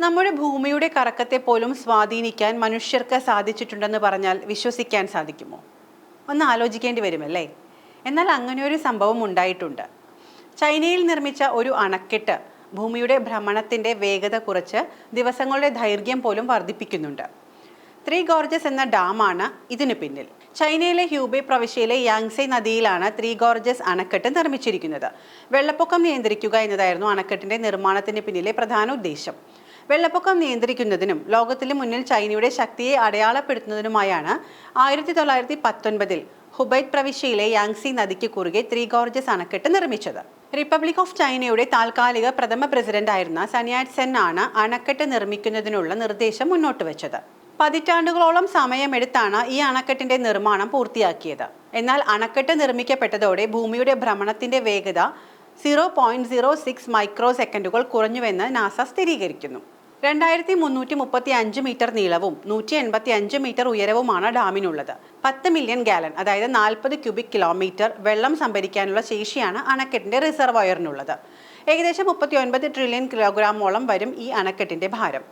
നമ്മുടെ ഭൂമിയുടെ കറക്കത്തെ പോലും സ്വാധീനിക്കാൻ മനുഷ്യർക്ക് സാധിച്ചിട്ടുണ്ടെന്ന് പറഞ്ഞാൽ വിശ്വസിക്കാൻ സാധിക്കുമോ? ഒന്ന് ആലോചിക്കേണ്ടി വരുമല്ലേ? എന്നാൽ അങ്ങനെ ഒരു സംഭവം ഉണ്ടായിട്ടുണ്ട്. ചൈനയിൽ നിർമ്മിച്ച ഒരു അണക്കെട്ട് ഭൂമിയുടെ ഭ്രമണത്തിന്റെ വേഗത കുറച്ച് ദിവസങ്ങളുടെ ദൈർഘ്യം പോലും വർദ്ധിപ്പിക്കുന്നുണ്ട്. ത്രീ ഗോർജസ് എന്ന ഡാമാണ് ഇതിനു പിന്നിൽ. ചൈനയിലെ ഹ്യൂബെ പ്രവിശ്യയിലെ യാങ്സെ നദിയിലാണ് ത്രീ ഗോർജസ് അണക്കെട്ട് നിർമ്മിച്ചിരിക്കുന്നത്. വെള്ളപ്പൊക്കം നിയന്ത്രിക്കുക എന്നതായിരുന്നു അണക്കെട്ടിന്റെ നിർമ്മാണത്തിന് പിന്നിലെ പ്രധാന ഉദ്ദേശം. വെള്ളപ്പൊക്കം നിയന്ത്രിക്കുന്നതിനും ലോകത്തിന് മുന്നിൽ ചൈനയുടെ ശക്തിയെ അടയാളപ്പെടുത്തുന്നതിനുമായാണ് ആയിരത്തി തൊള്ളായിരത്തി പത്തൊൻപതിൽ ഹുബൈറ്റ് പ്രവിശ്യയിലെ യാങ്സി നദിക്ക് കുറുകെ ത്രീ ഗോർജസ് അണക്കെട്ട് നിർമ്മിച്ചത്. റിപ്പബ്ലിക് ഓഫ് ചൈനയുടെ താൽക്കാലിക പ്രഥമ പ്രസിഡന്റായിരുന്ന സനിയാറ്റ് സെൻ ആണ് അണക്കെട്ട് നിർമ്മിക്കുന്നതിനുള്ള നിർദ്ദേശം മുന്നോട്ട് വെച്ചത്. പതിറ്റാണ്ടുകളോളം സമയമെടുത്താണ് ഈ അണക്കെട്ടിന്റെ നിർമ്മാണം പൂർത്തിയാക്കിയത്. എന്നാൽ അണക്കെട്ട് നിർമ്മിക്കപ്പെട്ടതോടെ ഭൂമിയുടെ ഭ്രമണത്തിന്റെ വേഗത zero point zero six micro സെക്കൻഡുകൾ കുറഞ്ഞുവെന്ന് നാസ സ്ഥിരീകരിക്കുന്നു. രണ്ടായിരത്തി മുന്നൂറ്റി മുപ്പത്തി അഞ്ച് മീറ്റർ നീളവും നൂറ്റി എൺപത്തി അഞ്ച് മീറ്റർ ഉയരവുമാണ് ഡാമിനുള്ളത്. പത്ത് മില്യൺ ഗാലൻ അതായത് നാൽപ്പത് ക്യൂബിക് കിലോമീറ്റർ വെള്ളം സംഭരിക്കാനുള്ള ശേഷിയാണ് അണക്കെട്ടിന്റെ റിസർവോയറിനുള്ളത്. ഏകദേശം മുപ്പത്തി ഒൻപത് ട്രില്യൺ കിലോഗ്രാമോളം വരും ഈ അണക്കെട്ടിന്റെ ഭാരം.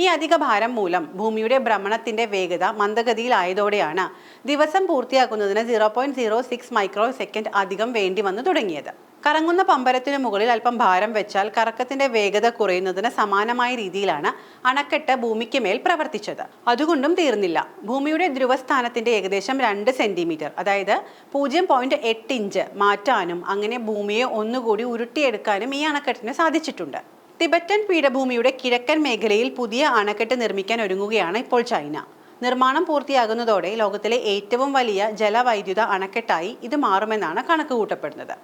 ഈ അധിക ഭാരം മൂലം ഭൂമിയുടെ ഭ്രമണത്തിന്റെ വേഗത മന്ദഗതിയിലായതോടെയാണ് ദിവസം പൂർത്തിയാക്കുന്നതിന് zero point zero six micro second അധികം വേണ്ടി വന്നു തുടങ്ങിയത്. കറങ്ങുന്ന പമ്പരത്തിനു മുകളിൽ അല്പം ഭാരം വെച്ചാൽ കറക്കത്തിന്റെ വേഗത കുറയുന്നതിന് സമാനമായ രീതിയിലാണ് അണക്കെട്ട് ഭൂമിക്ക് മേൽ പ്രവർത്തിച്ചത്. അതുകൊണ്ടും തീർന്നില്ല. ഭൂമിയുടെ ധ്രുവസ്ഥാനത്തിന്റെ ഏകദേശം രണ്ട് സെന്റിമീറ്റർ അതായത് പൂജ്യം പോയിന്റ് എട്ട് ഇഞ്ച് മാറ്റാനും അങ്ങനെ ഭൂമിയെ ഒന്നുകൂടി ഉരുട്ടിയെടുക്കാനും ഈ അണക്കെട്ടിന് സാധിച്ചിട്ടുണ്ട്. ടിബറ്റൻ പീഠഭൂമിയുടെ കിഴക്കൻ മേഖലയിൽ പുതിയ അണക്കെട്ട് നിർമ്മിക്കാൻ ഒരുങ്ങുകയാണ് ഇപ്പോൾ ചൈന. നിർമ്മാണം പൂർത്തിയാകുന്നതോടെ ലോകത്തിലെ ഏറ്റവും വലിയ ജലവൈദ്യുത അണക്കെട്ടായി ഇത് മാറുമെന്നാണ് കണക്കുകൂട്ടപ്പെടുന്നത്.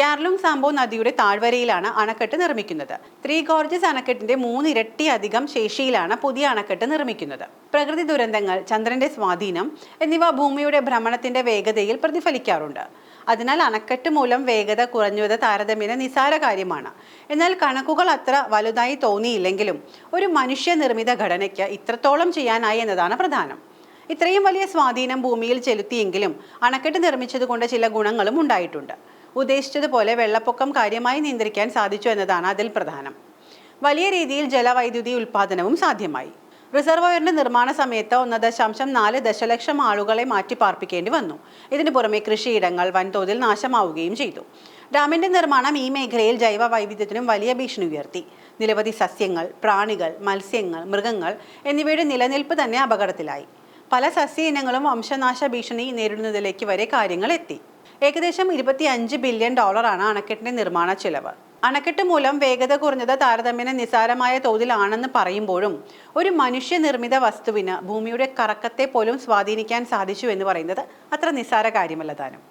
യാർലുങ് സാംബോ നദിയുടെ താഴ്വരയിലാണ് അണക്കെട്ട് നിർമ്മിക്കുന്നത്. ത്രീ ഗോർജസ് അണക്കെട്ടിന്റെ മൂന്നിരട്ടി അധികം ശേഷിയിലാണ് പുതിയ അണക്കെട്ട് നിർമ്മിക്കുന്നത്. പ്രകൃതി ദുരന്തങ്ങൾ ചന്ദ്രന്റെ സ്വാധീനം എന്നിവ ഭൂമിയുടെ ഭ്രമണത്തിന്റെ വേഗതയിൽ പ്രതിഫലിക്കാറുണ്ട്. അതിനാൽ അണക്കെട്ട് മൂലം വേഗത കുറഞ്ഞത് താരതമ്യേന നിസാര കാര്യമാണ്. എന്നാൽ കണക്കുകൾ അത്ര വലുതായി തോന്നിയില്ലെങ്കിലും ഒരു മനുഷ്യനിർമ്മിത ഘടനയ്ക്ക് ഇത്രത്തോളം ചെയ്യാനായി എന്നതാണ് പ്രധാനം. ഇത്രയും വലിയ സ്വാധീനം ഭൂമിയിൽ ചെലുത്തിയെങ്കിലും അണക്കെട്ട് നിർമ്മിച്ചതുകൊണ്ട് ചില ഗുണങ്ങളും ഉണ്ടായിട്ടുണ്ട്. ഉദ്ദേശിച്ചതുപോലെ വെള്ളപ്പൊക്കം കാര്യമായി നിയന്ത്രിക്കാൻ സാധിച്ചു എന്നതാണ് അതിൽ പ്രധാനം. വലിയ രീതിയിൽ ജലവൈദ്യുതി ഉൽപ്പാദനവും സാധ്യമായി. റിസർവോയറിന്റെ നിർമ്മാണ സമയത്ത് ഒന്ന് ദശാംശം നാല് ദശലക്ഷം ആളുകളെ മാറ്റിപ്പാർപ്പിക്കേണ്ടി വന്നു. ഇതിനു പുറമെ കൃഷിയിടങ്ങൾ വൻതോതിൽ നാശമാവുകയും ചെയ്തു. ഡാമിന്റെ നിർമ്മാണം ഈ മേഖലയിൽ ജൈവ വൈവിധ്യത്തിനും വലിയ ഭീഷണി ഉയർത്തി. നിരവധി സസ്യങ്ങൾ പ്രാണികൾ മത്സ്യങ്ങൾ മൃഗങ്ങൾ എന്നിവയുടെ നിലനിൽപ്പ് തന്നെ അപകടത്തിലായി. പല സസ്യ ഇനങ്ങളും വംശനാശ ഭീഷണി നേരിടുന്നതിലേക്ക് വരെ കാര്യങ്ങൾ എത്തി. ഏകദേശം ഇരുപത്തി അഞ്ച് ബില്യൺ ഡോളറാണ് അണക്കെട്ടിന്റെ നിർമ്മാണ ചെലവ്. അണക്കെട്ട് മൂലം വേഗത കുറഞ്ഞത് താരതമ്യേന നിസാരമായ തോതിലാണെന്ന് പറയുമ്പോഴും ഒരു മനുഷ്യനിർമ്മിത വസ്തുവിന് ഭൂമിയുടെ കറക്കത്തെ പോലും സ്വാധീനിക്കാൻ സാധിച്ചു എന്ന് പറയുന്നത് അത്ര നിസാര കാര്യമല്ല താനും